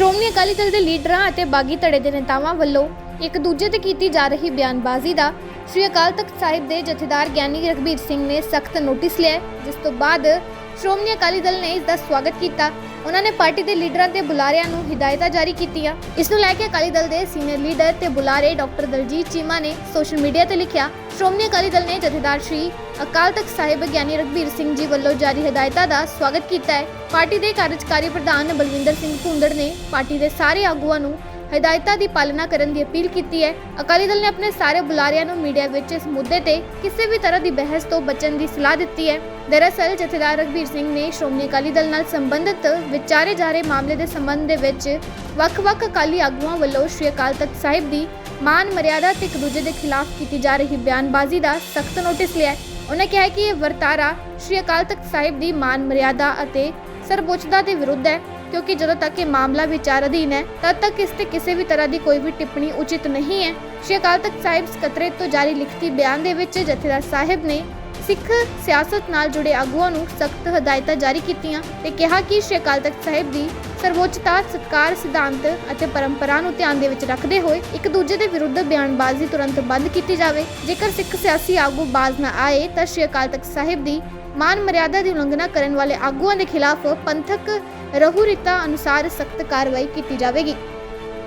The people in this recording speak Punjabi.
ਸ਼੍ਰੋਮਣੀ ਅਕਾਲੀ ਦਲ ਦੇ ਲੀਡਰਾਂ ਅਤੇ ਬਾਗੀ ਧੜੇ ਦੇ ਨੇਤਾਵਾਂ ਵੱਲੋਂ ਇੱਕ ਦੂਜੇ ਤੇ ਕੀਤੀ ਜਾ ਰਹੀ ਬਿਆਨਬਾਜ਼ੀ ਦਾ ਸ਼੍ਰੀ ਅਕਾਲ ਤਖਤ ਸਾਹਿਬ ਦੇ ਜਥੇਦਾਰ ਗਿਆਨੀ ਰਘਬੀਰ ਸਿੰਘ ਨੇ ਸਖਤ ਨੋਟਿਸ ਲਿਆ ਜਿਸ ਤੋਂ ਬਾਅਦ ਸ਼੍ਰੋਮਣੀ ਅਕਾਲੀ ਦਲ ਨੇ ਇਸ ਦਾ ਸਵਾਗਤ ਕੀਤਾ। ਉਹਨਾਂ ਨੇ ਪਾਰਟੀ ਦੇ ਲੀਡਰਾਂ ਤੇ ਬੁਲਾਰਿਆਂ ਨੂੰ ਹਦਾਇਤਾਂ ਜਾਰੀ ਕੀਤੀਆਂ। ਇਸ ਨੂੰ ਲੈ ਕੇ ਅਕਾਲੀ ਦਲ ਦੇ ਸੀਨੀਅਰ ਲੀਡਰ ਤੇ ਬੁਲਾਰੇ ਡਾਕਟਰ ਦਲਜੀਤ ਚੀਮਾ ਨੇ ਸੋਸ਼ਲ ਮੀਡੀਆ ਤੇ ਲਿਖਿਆ, ਸ਼੍ਰੋਮਣੀ ਅਕਾਲੀ ਦਲ ਨੇ ਜਥੇਦਾਰ ਸ਼੍ਰੀ ਅਕਾਲ ਤਖਤ ਸਾਹਿਬ ਗਿਆਨੀ ਰਘਬੀਰ ਸਿੰਘ ਜੀ ਵੱਲੋਂ ਜਾਰੀ ਹਦਾਇਤਾਂ ਦਾ ਸਵਾਗਤ ਕੀਤਾ ਹੈ। ਪਾਰਟੀ ਦੇ ਕਾਰਜਕਾਰੀ ਪ੍ਰਧਾਨ ਬਲਵਿੰਦਰ ਸਿੰਘ ਭੁੰਦੜ ਨੇ ਪਾਰਟੀ ਦੇ ਸਾਰੇ ਆਗੂਆਂ ਨੂੰ ਹਦਾਇਤਾਂ ਦੀ ਪਾਲਣਾ ਕਰਨ ਦੀ ਅਪੀਲ ਕੀਤੀ ਹੈ। ਅਕਾਲੀ ਦਲ ਨੇ ਆਪਣੇ ਸਾਰੇ ਬੁਲਾਰਿਆਂ ਨੂੰ ਮੀਡੀਆ ਵਿੱਚ ਇਸ ਮੁੱਦੇ ਤੇ ਕਿਸੇ ਵੀ ਤਰ੍ਹਾਂ ਦੀ ਬਹਿਸ ਤੋਂ ਬਚਣ ਦੀ ਸਲਾਹ ਦਿੱਤੀ ਹੈ। ਦਰਅਸਲ, ਜਥੇਦਾਰ ਰਘਬੀਰ ਸਿੰਘ ਨੇ ਸ਼੍ਰੋਮਣੀ ਅਕਾਲੀ ਦਲ ਨਾਲ ਸੰਬੰਧਿਤ ਵਿਚਾਰੇ ਜਾ ਰਹੇ ਮਾਮਲੇ ਦੇ ਸੰਬੰਧ ਦੇ ਵਿੱਚ ਵੱਖ-ਵੱਖ ਅਕਾਲੀ ਆਗੂਆਂ ਵੱਲੋਂ ਸ਼੍ਰੀ ਅਕਾਲ ਤਖਤ ਸਾਹਿਬ ਦੀ ਮਾਨ ਮਰਿਆਦਾ ਤੇ ਇੱਕ ਦੂਜੇ ਦੇ ਖਿਲਾਫ ਕੀਤੀ ਜਾ ਰਹੀ ਬਿਆਨਬਾਜ਼ੀ ਦਾ ਸਖਤ ਨੋਟਿਸ ਲਿਆ ਹੈ। ਉਹਨੇ ਕਿਹਾ ਕਿ ਇਹ ਵਰਤਾਰਾ ਸ਼੍ਰੀ ਅਕਾਲ ਤਖਤ ਸਾਹਿਬ ਦੀ ਮਾਨ ਮਰਿਆਦਾ ਅਤੇ ਸਰਵਉੱਚਤਾ ਦੇ ਵਿਰੁੱਧ ਹੈ। ਕਿਉਂਕਿ ਜਦੋਂ ਤੱਕ ਇਹ ਮਾਮਲਾ ਵਿਚਾਰ ਅਧੀਨ ਹੈ, ਤਦ ਤੱਕ ਇਸ ਤੇ ਕਿਸੇ ਵੀ ਤਰ੍ਹਾਂ ਦੀ ਕੋਈ ਵੀ ਟਿੱਪਣੀ ਉਚਿਤ ਨਹੀਂ ਹੈ। ਸ਼੍ਰੀ ਅਕਾਲ ਤਖਤ ਸਾਹਿਬ ਸਕੱਤਰੇਤ ਤੋਂ ਜਾਰੀ ਲਿਖਤੀ ਬਿਆਨ ਦੇ ਵਿੱਚ ਜਥੇਦਾਰ ਸਾਹਿਬ ਨੇ ਸਿੱਖ ਸਿਆਸਤ ਨਾਲ ਜੁੜੇ ਆਗੂਆਂ ਨੂੰ ਸਖਤ ਹਦਾਇਤਾਂ ਜਾਰੀ ਕੀਤੀਆਂ ਤੇ ਕਿਹਾ ਕਿ ਸ਼੍ਰੀ ਅਕਾਲ ਤਖਤ ਸਾਹਿਬ ਦੀ ਸਰਵਉੱਚਤਾ, ਸਤਕਾਰ, ਸਿਧਾਂਤ ਅਤੇ ਪਰੰਪਰਾ ਨੂੰ ਧਿਆਨ ਦੇ ਵਿੱਚ ਰੱਖਦੇ ਹੋਏ ਇੱਕ ਦੂਜੇ ਦੇ ਵਿਰੁੱਧ ਬਿਆਨਬਾਜ਼ੀ ਤੁਰੰਤ ਬੰਦ ਕੀਤੀ ਜਾਵੇ। ਜੇਕਰ ਸਿੱਖ ਸਿਆਸੀ ਆਗੂ ਬਾਜ਼ ਨਾ ਆਏ ਤਾਂ ਸ਼੍ਰੀ ਅਕਾਲ ਤਖਤ ਸਾਹਿਬ ਦੀ ਮਾਨ ਮਰਿਆਦਾ ਦੀ ਉਲੰਘਣਾ ਕਰਨ ਵਾਲੇ ਆਗੂਆਂ ਦੇ ਖਿਲਾਫ ਪੰਥਕ ਰਹੂ ਰੀਤਾਂ ਅਨੁਸਾਰ ਸਖਤ ਕਾਰਵਾਈ ਕੀਤੀ ਜਾਵੇਗੀ।